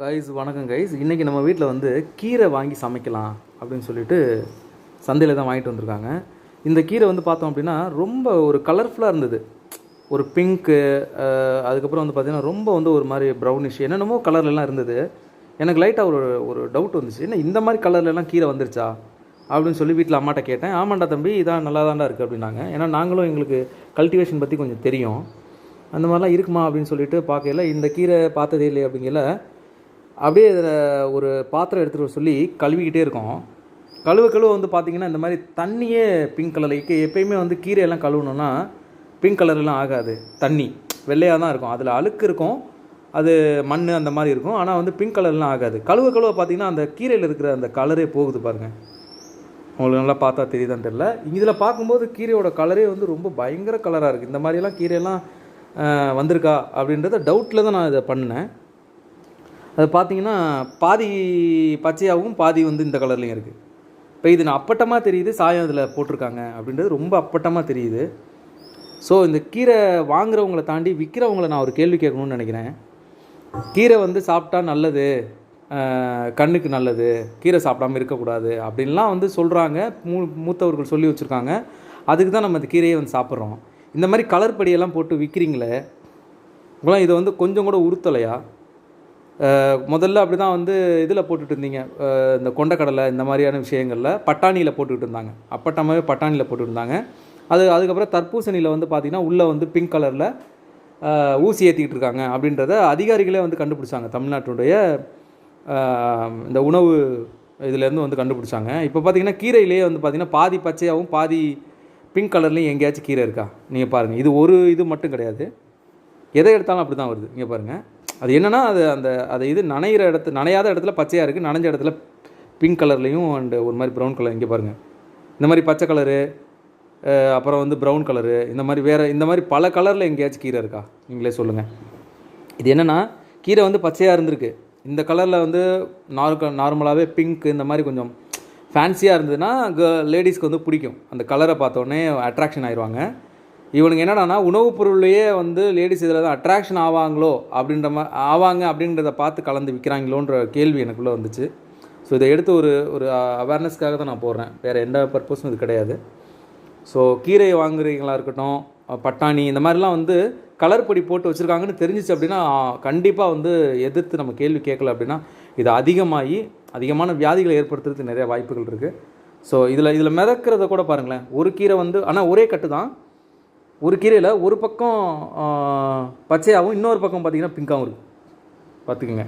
Guys வணக்கம் guys இன்றைக்கி நம்ம வீட்டில் வந்து கீரை வாங்கி சமைக்கலாம் அப்படின்னு சொல்லிட்டு சந்தையில் தான் வாங்கிட்டு வந்திருக்காங்க. இந்த கீரை வந்து பார்த்தோம் அப்படின்னா ரொம்ப ஒரு கலர்ஃபுல்லாக இருந்தது. ஒரு பிங்க்கு அதுக்கப்புறம் வந்து பார்த்திங்கன்னா ரொம்ப வந்து ஒரு மாதிரி ப்ரௌனிஷ் என்னென்னமோ கலர்லலாம் இருந்தது. எனக்கு லைட்டாக ஒரு ஒரு டவுட் வந்துச்சு. என்ன இந்த மாதிரி கலர்லலாம் கீரை வந்துருச்சா? அப்படின்னு சொல்லி வீட்டில் அம்மாட்ட கேட்டேன். ஆமாண்டா தம்பி இதான் நல்லா தான்டா இருக்குது அப்படின்னாங்க. ஏன்னா நாங்களும் எங்களுக்கு கல்டிவேஷன் பற்றி கொஞ்சம் தெரியும். அந்த மாதிரிலாம் இருக்குமா அப்படின்னு சொல்லிட்டு பார்க்கல இந்த கீரை பார்த்ததே இல்லை அப்படிங்கல அப்படியே இதில் ஒரு பாத்திரம் எடுத்துகிட்டு வர சொல்லி கழுவிக்கிட்டே இருக்கோம். கழுவ கழுவ வந்து பார்த்திங்கன்னா இந்த மாதிரி தண்ணியே பிங்க் கலருக்கு எப்பயுமே வந்து கீரையெல்லாம் கழுவணும்னா பிங்க் கலர்லாம் ஆகாது. தண்ணி. வெள்ளையாக தான் இருக்கும். அதில் அழுக்கு இருக்கும். அது மண் அந்த மாதிரி இருக்கும். ஆனால் வந்து பிங்க் கலர்லாம் ஆகாது. கழுவ கழுவ பார்த்திங்கன்னா அந்த கீரையில் இருக்கிற அந்த கலரே போகுது பாருங்கள் உங்களுக்கு நல்லா பார்த்தா தெரியுதான்னு தெரில இதில் பார்க்கும்போது கீரையோட கலரே வந்து ரொம்ப பயங்கர கலராக இருக்குது இந்த மாதிரியெல்லாம் கீரையெல்லாம் வந்திருக்கா அப்படின்றத டவுட்டில் தான் நான் இதை பண்ணேன் அது பார்த்தீங்கன்னா பாதி பச்சையாகவும் பாதி வந்து இந்த கலர்லேயும் இருக்குது இப்போ இது நான் அப்பட்டமாக தெரியுது சாயம் இதில் போட்டிருக்காங்க அப்படின்றது ரொம்ப அப்பட்டமாக தெரியுது. ஸோ இந்த கீரை வாங்குறவங்கள தாண்டி விற்கிறவங்கள நான் ஒரு கேள்வி கேட்கணும்னு நினைக்கிறேன். கீரை வந்து சாப்பிட்டா நல்லது கண்ணுக்கு நல்லது கீரை சாப்பிடாம இருக்கக்கூடாது அப்படின்லாம் வந்து சொல்கிறாங்க மூ மூத்தவர்கள் சொல்லி வச்சுருக்காங்க. அதுக்கு தான் நம்ம இந்த கீரையை வந்து சாப்பிட்றோம். இந்த மாதிரி கலர் படியெல்லாம் போட்டு விற்கிறீங்களே உங்களாம் இதை வந்து கொஞ்சம் கூட உறுத்தலையா? முதல்ல அப்படி தான் வந்து இதில் போட்டுட்டு இருந்தீங்க. இந்த கொண்டக்கடலை இந்த மாதிரியான விஷயங்களில் பட்டாணியில் போட்டுக்கிட்டு இருந்தாங்க. அப்பட்டமாகவே பட்டாணியில் போட்டுருந்தாங்க அது அதுக்கப்புறம் தர்பூசணியில் வந்து பார்த்திங்கன்னா உள்ளே வந்து பிங்க் கலரில் ஊசி ஏற்றிக்கிட்டு இருக்காங்க அப்படின்றத அதிகாரிகளே வந்து கண்டுபிடிச்சாங்க. தமிழ்நாட்டுடைய இந்த உணவு இதுலேருந்து வந்து கண்டுபிடிச்சாங்க. இப்போ பார்த்தீங்கன்னா கீரையிலேயே வந்து பார்த்திங்கன்னா பாதி பச்சையாகவும் பாதி பிங்க் கலர்லேயும் எங்கேயாச்சும் கீரை இருக்கா? நீங்கள் பாருங்கள் இது ஒரு இது மட்டும் கிடையாது. எதை எடுத்தாலும் அப்படி தான் வருது. இங்கே பாருங்கள் அது என்னன்னா அது அந்த அது இது நனைகிற இடத்து நனையாத இடத்துல பச்சையாக இருக்குது நனைஞ்ச இடத்துல பிங்க் கலர்லேயும் அண்டு ஒரு மாதிரி ப்ரௌன் கலர் இங்கே பாருங்கள் இந்த மாதிரி பச்சை கலரு அப்புறம் வந்து ப்ரௌன் கலரு இந்த மாதிரி வேறு இந்த மாதிரி பல கலரில் எங்கேயாச்சும் கீரை இருக்கா? நீங்களே சொல்லுங்கள் இது என்னென்னா கீரை வந்து பச்சையாக இருந்திருக்கு. இந்த கலரில் வந்து நார் நார்மலாகவே பிங்க் இந்த மாதிரி கொஞ்சம் ஃபேன்சியாக இருந்ததுன்னா லேடிஸ்க்கு வந்து பிடிக்கும். அந்த கலரை பார்த்தோன்னே அட்ராக்ஷன் ஆயிடுவாங்க இவனுங்க என்னடானா உணவுப் பொருள்லையே வந்து லேடிஸ் இதில் தான் அட்ராக்ஷன் ஆவாங்களோ அப்படின்ற மா ஆவாங்க அப்படின்றத பார்த்து கலந்து விற்கிறாங்களோன்ற கேள்வி எனக்குள்ளே வந்துச்சு. ஸோ இதை எடுத்து ஒரு ஒரு அவேர்னஸ்க்காக தான் நான் போடுறேன். வேறு எந்த பர்பஸும் இது கிடையாது. ஸோ கீரை வாங்குறீங்களா இருக்கட்டும் பட்டாணி இந்த மாதிரிலாம் வந்து கலர் பொடி போட்டு வச்சுருக்காங்கன்னு தெரிஞ்சிச்சு அப்படின்னா கண்டிப்பாக வந்து எதிர்த்து நம்ம கேள்வி கேட்கல அப்படின்னா இது அதிகமாகி அதிகமான வியாதிகளை ஏற்படுத்துறதுக்கு நிறைய வாய்ப்புகள் இருக்குது ஸோ இதில் இதில் மிதக்கிறத கூட பாருங்களேன். ஒரு கீரை வந்து ஆனால் ஒரே கட்டு தான் ஒரு கீரையில் ஒரு பக்கம் பச்சையாகவும் இன்னொரு பக்கம் பார்த்தீங்கன்னா பிங்காகவும் இருக்கும் பார்த்துக்குங்க